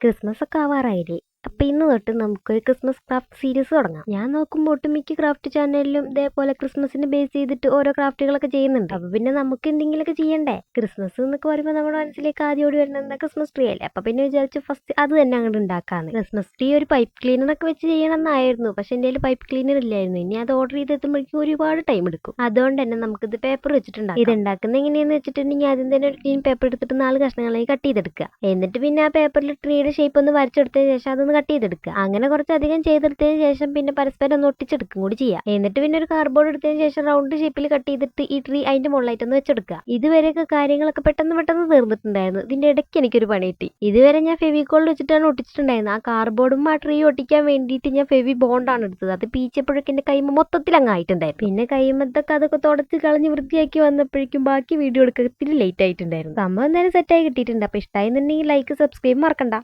Christmas ഒക്കെ ആവാറായില്ലേ അപ്പം ഇന്ന് തൊട്ട് നമുക്കൊരു ക്രിസ്മസ് ക്രാഫ്റ്റ് സീരീസ് തുടങ്ങാം. ഞാൻ നോക്കുമ്പോൾ ഒട്ടുമിക്ക ക്രാഫ്റ്റ് ചാനലിലും ഇതേപോലെ ക്രിസ്മസിനെ ബേസ് ചെയ്തിട്ട് ഓരോ ക്രാഫ്റ്റുകളൊക്കെ ചെയ്യുന്നുണ്ട്. അപ്പോൾ പിന്നെ നമുക്ക് എന്തെങ്കിലുമൊക്കെ ചെയ്യണ്ടേ? ക്രിസ്മസ് എന്നൊക്കെ പറയുമ്പോൾ നമ്മുടെ മനസ്സിലേക്ക് ആദ്യം ഓടി വരുന്നത് ക്രിസ്മസ് ട്രീ അല്ലേ? അപ്പം പിന്നെ വിചാരിച്ചു ഫസ്റ്റ് അത് തന്നെ അങ്ങോട്ട് ഉണ്ടാക്കാന്ന്. ക്രിസ്മസ് ട്രീ ഒരു പൈപ്പ് ക്ലീനർ ഒക്കെ വെച്ച് ചെയ്യണം എന്നായിരുന്നു പക്ഷെ എന്റെ കയ്യിൽ പൈപ്പ് ക്ലീനർ ഇല്ലായിരുന്നു. ഇനി അത് ഓർഡർ ചെയ്തെത്തുമ്പോഴേക്കും ഒരുപാട് ടൈം എടുക്കും. അതുകൊണ്ട് തന്നെ നമുക്കിത് പേപ്പർ വെച്ചിട്ടുണ്ടാകും ഇത് ഉണ്ടാക്കുന്നത് എങ്ങനെയാന്ന് വെച്ചിട്ടുണ്ടെങ്കിൽ ആദ്യം തന്നെ ഒരു ക്ലീൻ പേപ്പർ എടുത്തിട്ട് നാല് കഷ്ണങ്ങളായി കട്ട് ചെയ്തെടുക്കുക. എന്നിട്ട് പിന്നെ ആ പേപ്പറിൽ ട്രീയുടെ ഷേപ്പ് ഒന്ന് വരച്ചെടുത്തതിന് ശേഷം അതൊന്ന് കട്ട് ചെയ്തെടുക്കുക. അങ്ങനെ കുറച്ചധികം ചെയ്തെടുത്തതിന് ശേഷം പിന്നെ പരസ്പരം ഒന്ന് ഒട്ടിച്ചെടുക്കും കൂടി ചെയ്യാം. എന്നിട്ട് പിന്നെ ഒരു കാർഡ്ബോർഡ് എടുത്തതിന് ശേഷം റൗണ്ട് ഷേപ്പിൽ കട്ട് ചെയ്തിട്ട് ഈ ട്രീ അതിന്റെ മുകളിലായിട്ടൊന്ന് വെച്ചെടുക്കുക. ഇതുവരെയൊക്കെ കാര്യങ്ങളൊക്കെ പെട്ടെന്ന് പെട്ടെന്ന് തീർന്നിട്ടുണ്ടായിരുന്നു. ഇതിന്റെ ഇടയ്ക്ക് എനിക്കൊരു പണി കിട്ടി. ഇതുവരെ ഞാൻ ഫെവിക്കോളിൽ വെച്ചിട്ടാണ് ഒട്ടിച്ചിട്ടുണ്ടായിരുന്നത്. ആ കാർഡ്ബോർഡും ആ ട്രീ ഒട്ടിക്കാൻ വേണ്ടിയിട്ട് ഞാൻ ഫെവി ബോണ്ടാണ് എടുത്തത്. അത് പീച്ചപ്പോഴൊക്കെ എന്റെ കൈമ മൊത്തത്തിൽ അങ്ങ് ആയിട്ടുണ്ടായിരുന്നു. പിന്നെ കൈമത്തൊക്കെ അതൊക്കെ തുടച്ച് കളഞ്ഞ് വൃത്തിയാക്കി വന്നപ്പോഴേക്കും ബാക്കി വീഡിയോ എടുക്കത്തിൽ ലേറ്റ് ആയിട്ടുണ്ടായിരുന്നു. സംഭവം എന്തായാലും സെറ്റായി കിട്ടിയിട്ടുണ്ട്. അപ്പോൾ ഇഷ്ടമായിരുന്നുണ്ടെങ്കിൽ ലൈക്ക് സബ്സ്ക്രൈബ് മറക്കണ്ട.